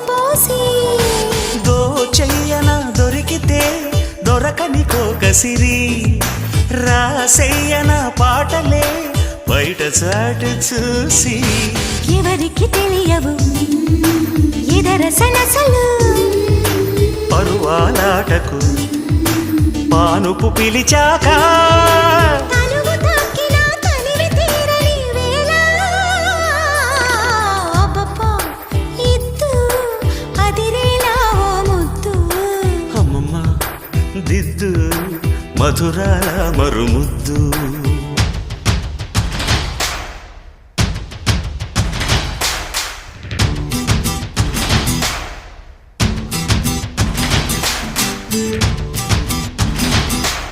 పోసి. దోచెయ్యన దొరికితే దొరకని కోకసిరి రాసెయ్యన పాటలే బయట చాటు చూసి. ఎవరికి తెలియవు? ఇదరసనసలు పరువాలాటకు పానుపు పిలిచాకా దిద్దు మధురాల మరుముద్దు.